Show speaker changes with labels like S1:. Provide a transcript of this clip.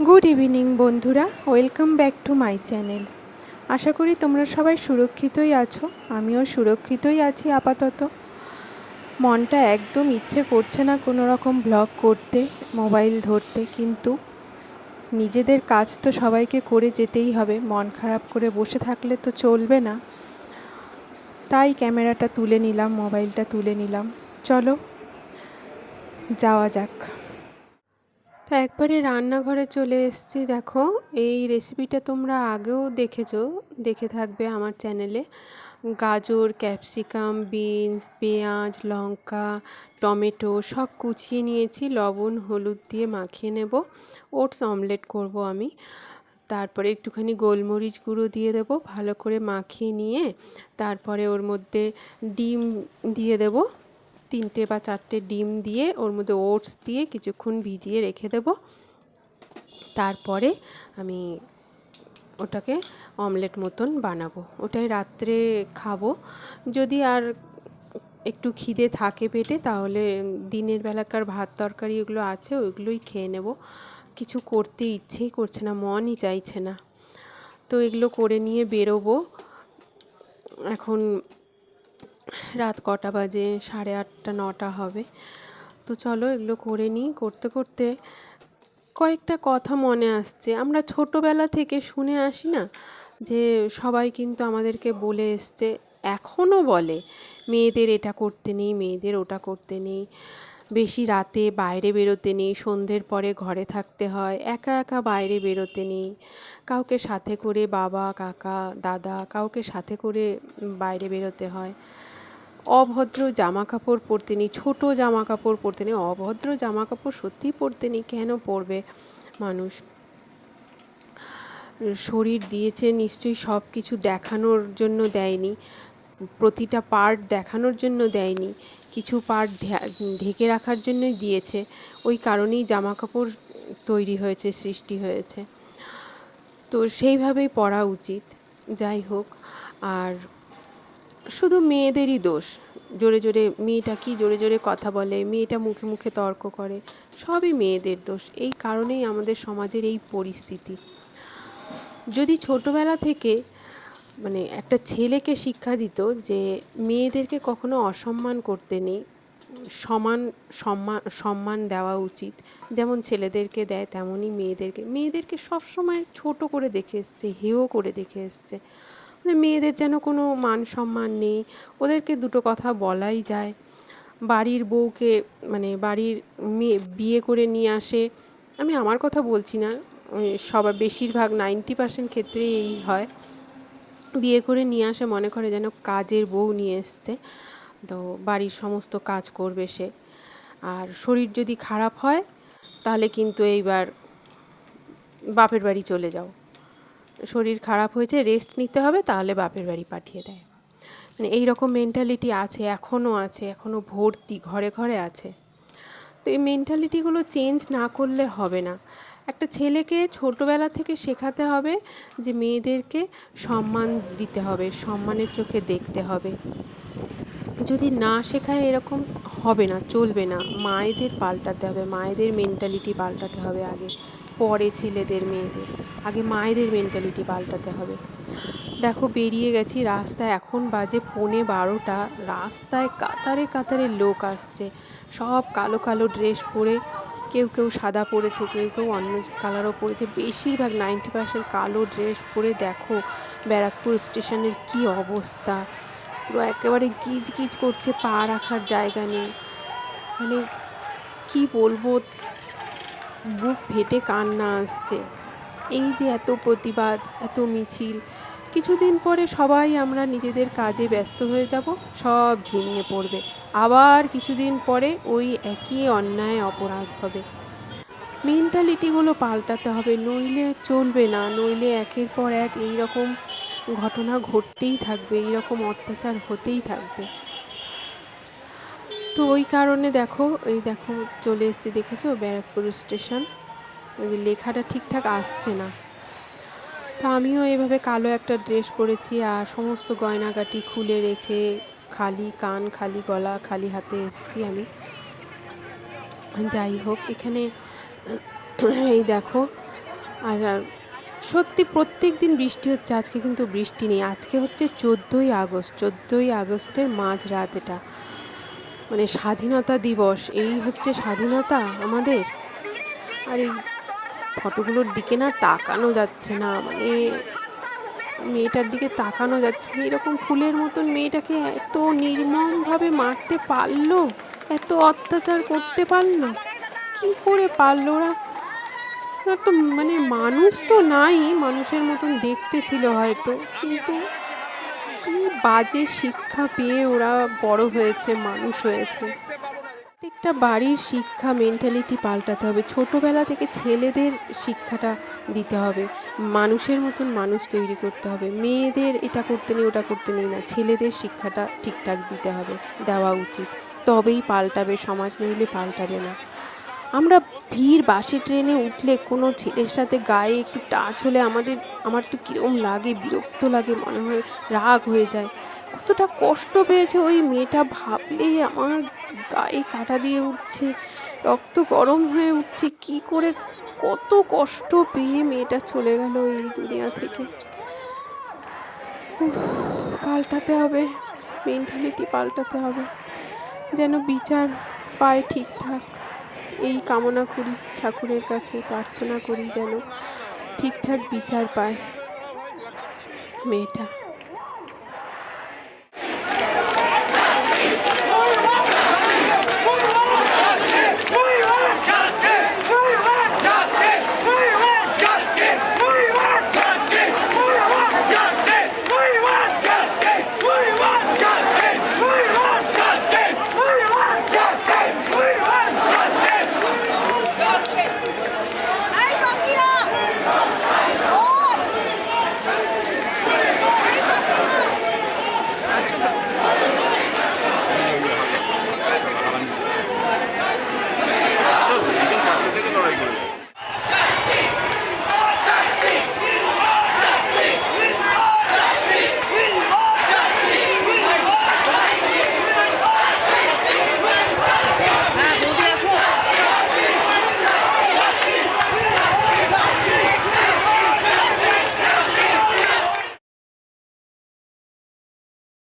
S1: Good evening বন্ধুরা। Welcome back to my channel আশা করি তোমরা সবাই সুরক্ষিতই আছো। আমিও সুরক্ষিতই আছি আপাতত। মনটা একদম ইচ্ছে করছে না কোনো রকম ব্লগ করতে মোবাইল ধরতে, কিন্তু নিজেদের কাজ তো সবাইকে করে যেতেই হবে। মন খারাপ করে বসে থাকলে তো চলবে না। তাই ক্যামেরাটা তুলে নিলাম মোবাইলটা তুলে নিলাম। চলো, যাওয়া যাক। একবারে রান্নাঘরে চলে এসেছি। দেখো, এই রেসিপিটা তোমরা আগেও দেখেছ, দেখে থাকবে আমার চ্যানেলে গাজর ক্যাপসিকাম বিনস পেঁয়াজ, লঙ্কা, টমেটো সব কুচিয়ে নিয়েছি, লবণ, হলুদ দিয়ে মাখিয়ে নেব। ওটস অমলেট করব আমি। তারপরে একটুখানি গোলমরিচ গুঁড়ো দিয়ে দেবো, ভালো করে মাখিয়ে নিয়ে তারপরে ওর মধ্যে ডিম দিয়ে দেবো। তিনটে বা চারটে ডিম দিয়ে ওর মধ্যে ওটস দিয়ে কিছুক্ষণ ভিজিয়ে রেখে দেব। তারপরে আমি ওটাকে অমলেট মতন বানাবো। ওটাই রাত্রে খাব। যদি আর একটু খিদে থাকে পেটে, তাহলে দিনের বেলাকার ভাত তরকারি এগুলো আছে, ওইগুলোই খেয়ে নেব। কিছু করতে ইচ্ছেই করছে না, মনই চাইছে না। তো এগুলো করে নিয়ে বেরোবো। এখন রাত কটা বাজে? সাড়ে আটটা, নটা হবে। তো চলো এগুলো করে নিই। করতে করতে কয়েকটা কথা মনে আসছে। আমরা ছোটোবেলা থেকে শুনে আসি না যে সবাই কিন্তু আমাদেরকে বলে এসছে এখনও বলে, মেয়েদের এটা করতে নেই, মেয়েদের ওটা করতে নেই। বেশি রাতে বাইরে বেরোতে নেই, সন্ধ্যের পরে ঘরে থাকতে হয়, একা একা বাইরে বেরোতে নেই। কাউকে সাথে করে বাবা, কাকা, দাদা, কাউকে সাথে করে বাইরে বেরোতে হয়। অভদ্র জামা কাপড় পরতে নেই, ছোটো জামা কাপড় পরতে নেই, অভদ্র জামা কাপড় সত্যিই পরতে কেন পরবে মানুষ? শরীর দিয়েছে নিশ্চয়ই সব কিছু দেখানোর জন্য দেয়নি, প্রতিটা পার্ট দেখানোর জন্য দেয়নি, কিছু পার্ট ঢেকে রাখার জন্যই দিয়েছে, ওই কারণেই জামা কাপড় তৈরি হয়েছে, সৃষ্টি হয়েছে। তো সেইভাবেই পরা উচিত, যাই হোক, আর শুধু মেয়েদেরই দোষ। জোরে জোরে মেয়েটা কি জোরে জোরে কথা বলে, মেয়েটা মুখে মুখে তর্ক করে, সবই মেয়েদের দোষ। এই কারণেই আমাদের সমাজের এই পরিস্থিতি। যদি ছোটোবেলা থেকে মানে একটা ছেলেকে শিক্ষা দিত যে মেয়েদেরকে কখনো অসম্মান করতে নেই, সমান সম্মান সম্মান দেওয়া উচিত। যেমন ছেলেদেরকে দেয়, তেমনই মেয়েদেরকে। মেয়েদেরকে সবসময় ছোট করে দেখে এসছে, হেয় করে দেখে এসছে। মেয়েদের যেন কোনো মান সম্মান নেই, ওদেরকে দুটো কথা বলাই যায়। বাড়ির বউকে মানে বাড়ির মেয়ে বিয়ে করে নিয়ে আসে। আমি আমার কথা বলছি না সবার বেশিরভাগ নাইনটি পার্সেন্ট ক্ষেত্রেই এই হয়। বিয়ে করে নিয়ে আসে, মনে করে যেন কাজের বউ নিয়ে এসছে। তো বাড়ির সমস্ত কাজ করবে সে। আর শরীর যদি খারাপ হয়, তাহলে কিন্তু এইবার বাপের বাড়ি চলে যাও। শরীর খারাপ হয়েছে রেস্ট নিতে হবে, তাহলে বাপের বাড়ি পাঠিয়ে দেয়। মানে এই রকম মেন্টালিটি আছে এখনও আছে এখনও ভর্তি, ঘরে ঘরে আছে। তো এই মেন্টালিটিগুলো চেঞ্জ না করলে হবে না। একটা ছেলেকে ছোটোবেলা থেকে শেখাতে হবে যে মেয়েদেরকে সম্মান দিতে হবে, সম্মানের চোখে দেখতে হবে। যদি না শেখায় এরকম হবে না, চলবে না, মায়েদের পাল্টাতে হবে, মায়েদের মেন্টালিটি পাল্টাতে হবে আগে। পরে ছেলেদের মেয়েদের। আগে মায়েদের মেন্টালিটি পাল্টাতে হবে। দেখো, বেরিয়ে গেছি রাস্তায়। এখন বাজে পৌনে বারোটা। রাস্তায় কাতারে কাতারে লোক আসছে। সব কালো কালো ড্রেস পরে। কেউ কেউ সাদা পরেছে, কেউ কেউ অন্য কালারও পরেছে। বেশিরভাগ নাইনটি পার্সেন্ট কালো ড্রেস পরে দেখো, ব্যারাকপুর স্টেশনের কি অবস্থা। পুরো একেবারে গিজ গিজ করছে, পা রাখার জায়গা নেই। মানে কি বলব? বুক ফেটে কান্না আসছে। এই যে এত প্রতিবাদ, এত মিছিল, কিছুদিন পরে সবাই আমরা নিজেদের কাজে ব্যস্ত হয়ে যাব, সব ঝিমিয়ে পড়বে। আবার কিছুদিন পরে ওই একই অন্যায় অপরাধ হবে। মেন্টালিটিগুলো পাল্টাতে হবে, নইলে চলবে না, নইলে একের পর এক এই রকম ঘটনা ঘটতেই থাকবে এই রকম অত্যাচার হতেই থাকবে। তো ওই কারণে দেখো, এই দেখো চলে এসছে দেখেছ ব্যারাকপুর স্টেশন। লেখাটা ঠিকঠাক আসছে না। তো আমিও এভাবে কালো একটা ড্রেস পরেছি আর সমস্ত গয়নাগাটি খুলে রেখে খালি কান, খালি গলা, খালি হাতে এসছি আমি। যাই হোক, এখানে এই দেখো আর আর সত্যি প্রত্যেক দিন বৃষ্টি হচ্ছে, আজকে কিন্তু বৃষ্টি নেই। আজকে হচ্ছে চোদ্দোই আগস্ট, চোদ্দোই আগস্টের মাঝরাত এটা। মানে স্বাধীনতা দিবস, এই হচ্ছে স্বাধীনতা আমাদের? আর এই ফটোগুলোর দিকে না তাকানো যাচ্ছে না মানে মেয়েটার দিকে তাকানো যাচ্ছে না। এরকম ফুলের মতন মেয়েটাকে এত নির্মমভাবে মারতে পারল, এত অত্যাচার করতে পারল, কি করে পারল ওরা? ওরা তো মানে মানুষ তো নাই, মানুষের মতন দেখতে ছিল হয়তো, কিন্তু কি বাজে শিক্ষা পেয়ে ওরা বড় হয়েছে, মানুষ হয়েছে। প্রত্যেকটা বাড়ির শিক্ষা মেন্টালিটি পাল্টাতে হবে। ছোটোবেলা থেকে ছেলেদের শিক্ষাটা দিতে হবে। মানুষের মতন মানুষ তৈরি করতে হবে। মেয়েদের এটা করতে নেই, ওটা করতে নেই না। ছেলেদের শিক্ষাটা ঠিকঠাক দিতে হবে, দেওয়া উচিত। তবেই পাল্টাবে, সমাজ নইলে পাল্টাবে না। আমরা ভিড় বাসে ট্রেনে উঠলে কোনো ছেলের সাথে গায়ে একটু টাচ হলে আমাদের, আমার তো কীরকম লাগে, বিরক্ত লাগে, মনে হয় রাগ হয়ে যায়। কতটা কষ্ট পেয়েছে ওই মেয়েটা ভাবলেই আমার গায়ে কাটা দিয়ে উঠছে, রক্ত গরম হয়ে উঠছে, কি করে কত কষ্ট পেয়ে মেয়েটা চলে গেল এই দুনিয়া থেকে। পাল্টাতে হবে মেন্টালিটি পাল্টাতে হবে, যেন বিচার পায় ঠিকঠাক। এই কামনা করি ঠাকুরের কাছে প্রার্থনা করি যেন ঠিকঠাক বিচার পায় মেয়েটা।